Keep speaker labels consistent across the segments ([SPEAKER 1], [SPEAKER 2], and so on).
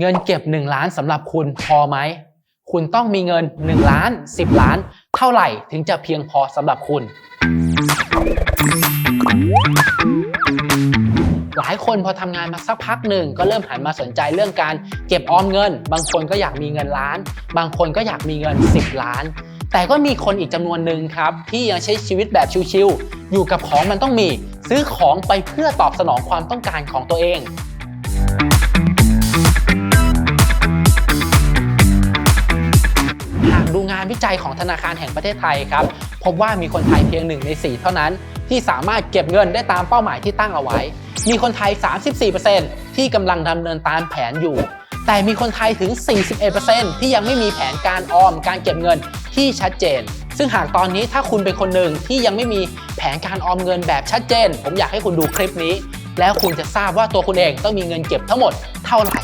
[SPEAKER 1] เงินเก็บ 1 ล้านสำหรับคุณพอไหม คุณต้องมีเงิน 1 ล้าน 10 ล้าน เท่าไหร่ถึงจะเพียงพอสำหรับคุณ หลายคนพอทำงานมาสักพักหนึ่งก็เริ่มหันมาสนใจเรื่องการเก็บออมเงิน บางคนก็อยากมีเงินล้าน บางคนก็อยากมีเงิน 10 ล้าน แต่ก็มีคนอีกจำนวนหนึ่งครับ ที่ยังใช้ชีวิตแบบชิวๆอยู่กับของมันต้องมี ซื้อของไปเพื่อตอบสนองความต้องการของตัวเอง วิจัยของธนาคารแห่งประเทศไทยครับ พบว่ามีคนไทยเพียง 1 ใน 4 เท่านั้น ที่สามารถเก็บเงินได้ตามเป้าหมายที่ตั้งเอาไว้ มีคนไทย 34%ที่กำลังดำเนินตามแผนอยู่ แต่มีคนไทยถึง 41%ที่ยังไม่มีแผนการออมการเก็บเงินที่ชัดเจน ซึ่งหากตอนนี้ถ้าคุณเป็นคนหนึ่งที่ยังไม่มีแผนการออมเงินแบบชัดเจน ผมอยากให้คุณดูคลิปนี้ แล้วคุณจะทราบว่าตัวคุณเองต้องมีเงินเก็บทั้งหมดเท่าไหร่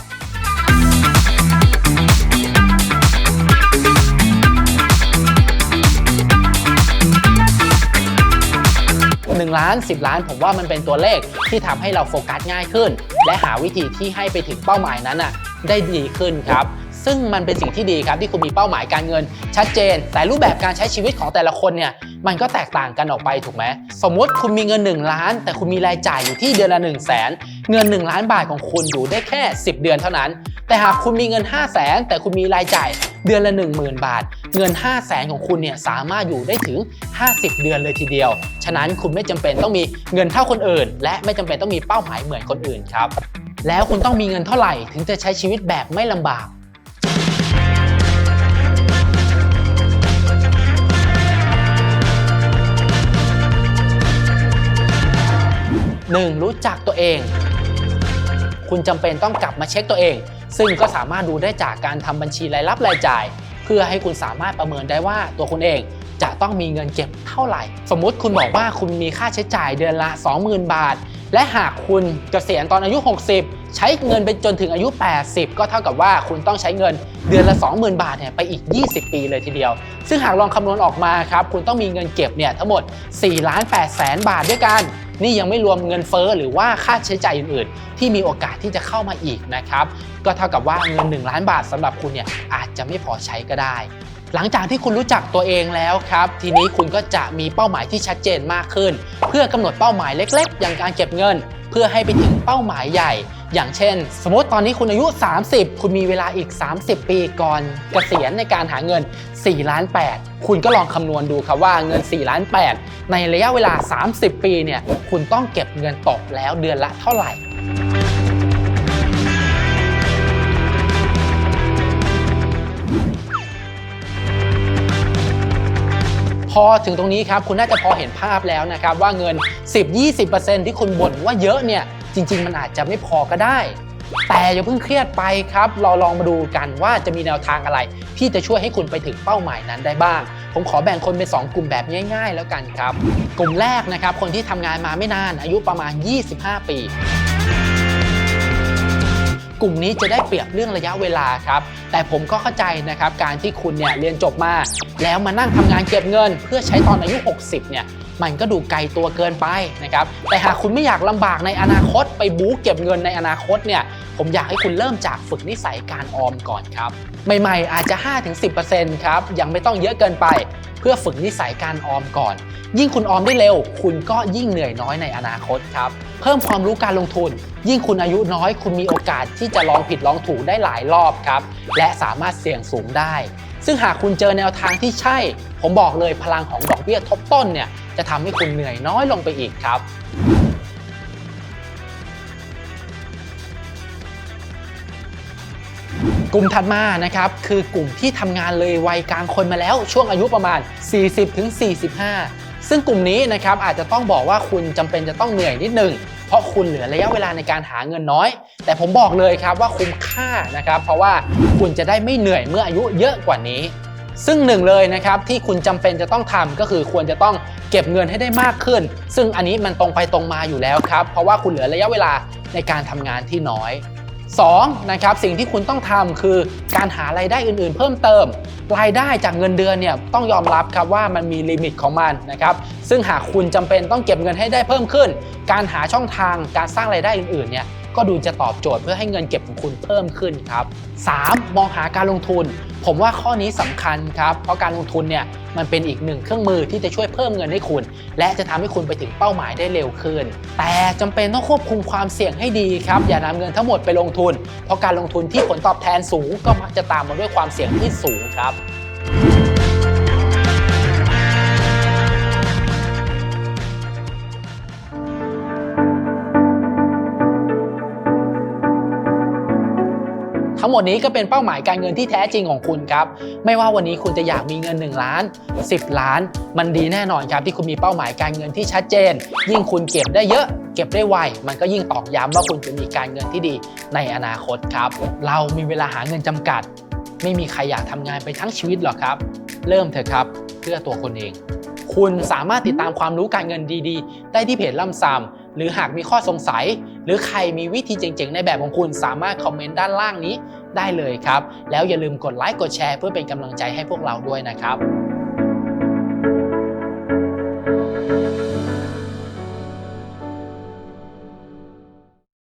[SPEAKER 1] 1 ล้าน 10 ล้าน ผมว่ามันเป็นตัวเลขที่ทำให้เราโฟกัสง่ายขึ้น และหาวิธีที่ให้ไปถึงเป้าหมายนั้นน่ะได้ดีขึ้นครับ ซึ่งมันเป็นสิ่งที่ดีครับที่คุณมีเป้าหมายการเงิน ชัดเจน แต่รูปแบบการใช้ชีวิตของแต่ละคนเนี่ยมันก็แตกต่างกันออกไปถูกไหมสมมติคุณมีเงิน 1 ล้าน แต่คุณมีรายจ่ายอยู่ที่เดือนละ1 0 0 0 0แสนเงิน 1 ล้านบาทของคุณอยู่ได้แค่ 10 เดือนเท่านั้น แต่หากคุณมีเงิน 5 0 0แสนแต่คุณมีรายจ่ายเดือนละ 10,000 บาท เงิน 5 0 0แสนของคุณเนี่ยสามารถอยู่ได้ถึง 50 เดือนเลยทีเดียว ฉะนั้นคุณไม่จำเป็นต้องมีเงินเท่าคนอื่น และไม่จำเป็นต้องมีเป้าหมายเหมือนคนอื่นครับแล้วคุณต้องมีเงินเท่าไหร่ถึงจะใช้ชีวิตแบบไม่ลำบาก 1. รู้จักตัวเอง คุณจำเป็นต้องกลับมาเช็คตัวเอง ซึ่งก็สามารถดูได้จากการทำบัญชีรายรับรายจ่าย เพื่อให้คุณสามารถประเมินได้ว่าตัวคุณเองจะต้องมีเงินเก็บเท่าไหร่ สมมุติคุณบอกว่าคุณมีค่าใช้จ่ายเดือนละ 20,000 บาท และหากคุณเกษียณตอนอายุ 60 ใช้เงินไปจนถึงอายุ 80 ก็เท่ากับว่าคุณต้องใช้เงินเดือนละ 20,000 บาทเนี่ยไปอีก 20 ปีเลยทีเดียว ซึ่งหากลองคำนวณออกมาครับ คุณต้องมีเงินเก็บเนี่ยทั้งหมด4ล้าน8แสนบาทด้วยกัน นี่ยังไม่รวมเงินเฟ้อหรือว่าค่าใช้จ่ายอื่นๆ ที่มีโอกาสที่จะเข้ามาอีกนะครับ ก็เท่ากับว่าเงิน 1 ล้านบาทสำหรับคุณเนี่ยอาจจะไม่พอใช้ก็ได้ หลังจากที่คุณรู้จักตัวเองแล้วครับ ทีนี้คุณก็จะมีเป้าหมายที่ชัดเจนมากขึ้น เพื่อกำหนดเป้าหมายเล็ก ๆ อย่างการเก็บเงิน เพื่อให้ไปถึงเป้าหมายใหญ่ อย่างเช่น สมมติตอนนี้คุณอายุ 30 คุณมีเวลาอีก 30 ปีก่อนเกษียณในการหาเงิน4ล้าน8คุณก็ลองคำนวณดูครับว่าเงิน4ล้าน8ในระยะเวลา 30 ปีเนี่ยคุณต้องเก็บเงินตกแล้วเดือนละเท่าไหร่พอถึงตรงนี้ครับคุณน่าจะพอเห็นภาพแล้วนะครับว่าเงิน 10-20%ที่คุณบ่นว่าเยอะเนี่ย จริง ๆ มันอาจจะไม่พอก็ได้ แต่อย่าเพิ่งเครียดไปครับ เราลองมาดูกันว่าจะมีแนวทางอะไร ที่จะช่วยให้คุณไปถึงเป้าหมายนั้นได้บ้าง ผมขอแบ่งคนเป็น 2 กลุ่มแบบง่าย ๆ แล้วกันครับ กลุ่มแรกนะครับ คนที่ทำงานมาไม่นานอายุประมาณ 25 ปีกลุ่มนี้จะได้เปรียบเรื่องระยะเวลาครับ แต่ผมก็เข้าใจนะครับ การที่คุณเนี่ยเรียนจบมา แล้วมานั่งทำงานเก็บเงิน เพื่อใช้ตอนอายุ 60 เนี่ย มันก็ดูไกลตัวเกินไปนะครับแต่หากคุณไม่อยากลำบากในอนาคต ไปบู๊เก็บเงินในอนาคตเนี่ยผมอยากให้คุณเริ่มจากฝึกนิสัยการออมก่อนครับใหม่ๆอาจจะ 5-10%ครับยังไม่ต้องเยอะเกินไป เพื่อฝึกนิสัยการออมก่อน ยิ่งคุณออมได้เร็ว คุณก็ยิ่งเหนื่อยน้อยในอนาคตครับเพิ่มความรู้การลงทุน ยิ่งคุณอายุน้อย คุณมีโอกาสที่จะลองผิดลองถูกได้หลายรอบครับและสามารถเสี่ยงสูงได้ ซึ่งหากคุณเจอแนวทางที่ใช่ ผมบอกเลยพลังของดอกเบี้ยทบต้นเนี่ยจะทำให้คุณเหนื่อยน้อยลงไปอีกครับกลุ่มถัดมานะครับคือกลุ่มที่ทำงานเลยวัยกลางคนมาแล้วช่วงอายุประมาณ 40-45 ซึ่งกลุ่มนี้นะครับอาจจะต้องบอกว่าคุณจำเป็นจะต้องเหนื่อยนิดหนึ่ง ราะคุณเหลือระยะเวลาในการหาเงินน้อย แต่ผมบอกเลยครับว่าคุ้มค่านะครับ เพราะว่าคุณจะได้ไม่เหนื่อยเมื่ออายุเยอะกว่านี้ ซึ่งหนึ่งเลยนะครับที่คุณจำเป็นจะต้องทำก็คือควรจะต้องเก็บเงินให้ได้มากขึ้น ซึ่งอันนี้มันตรงไปตรงมาอยู่แล้วครับ เพราะว่าคุณเหลือระยะเวลาในการทำงานที่น้อย 2. นะครับสิ่งที่คุณต้องทำคือการหารายได้อื่นๆ เพิ่มเติม รายได้จากเงินเดือนเนี่ยต้องยอมรับครับว่ามันมีลิมิตของมันนะครับซึ่งหากคุณจำเป็นต้องเก็บเงินให้ได้เพิ่มขึ้น การหาช่องทางการสร้างรายได้อื่นๆเนี่ย ก็ดูจะตอบโจทย์เพื่อให้เงินเก็บของคุณเพิ่มขึ้นครับ 3. มองหาการลงทุน ผมว่าข้อนี้สำคัญครับ เพราะการลงทุนเนี่ยมันเป็นอีกหนึ่งเครื่องมือที่จะช่วยเพิ่มเงินให้คุณ และจะทำให้คุณไปถึงเป้าหมายได้เร็วขึ้น แต่จำเป็นต้องควบคุมความเสี่ยงให้ดีครับ อย่านำเงินทั้งหมดไปลงทุน เพราะการลงทุนที่ผลตอบแทนสูงก็มักจะตามมาด้วยความเสี่ยงที่สูงครับ ทั้งหมดนี้ก็เป็นเป้าหมายการเงินที่แท้จริงของคุณครับ ไม่ว่าวันนี้คุณจะอยากมีเงิน 1 ล้าน 10 ล้าน มันดีแน่นอนครับ ที่คุณมีเป้าหมายการเงินที่ชัดเจน ยิ่งคุณเก็บได้เยอะเก็บได้ไว มันก็ยิ่งตอกย้ำว่าคุณจะมีการเงินที่ดีในอนาคตครับ เรามีเวลาหาเงินจำกัด ไม่มีใครอยากทำงานไปทั้งชีวิตหรอกครับ เริ่มเถอะครับ เพื่อตัวคุณเอง คุณสามารถติดตามความรู้การเงินดี ๆ ได้ที่เพจล่ำซำหรือหากมีข้อสงสัย หรือใครมีวิธีเจ๋งๆ ในแบบของคุณสามารถคอมเมนต์ด้านล่างนี้ได้เลยครับ แล้วอย่าลืมกดไลค์กดแชร์เพื่อเป็นกำลังใจให้พวกเราด้วยนะครับ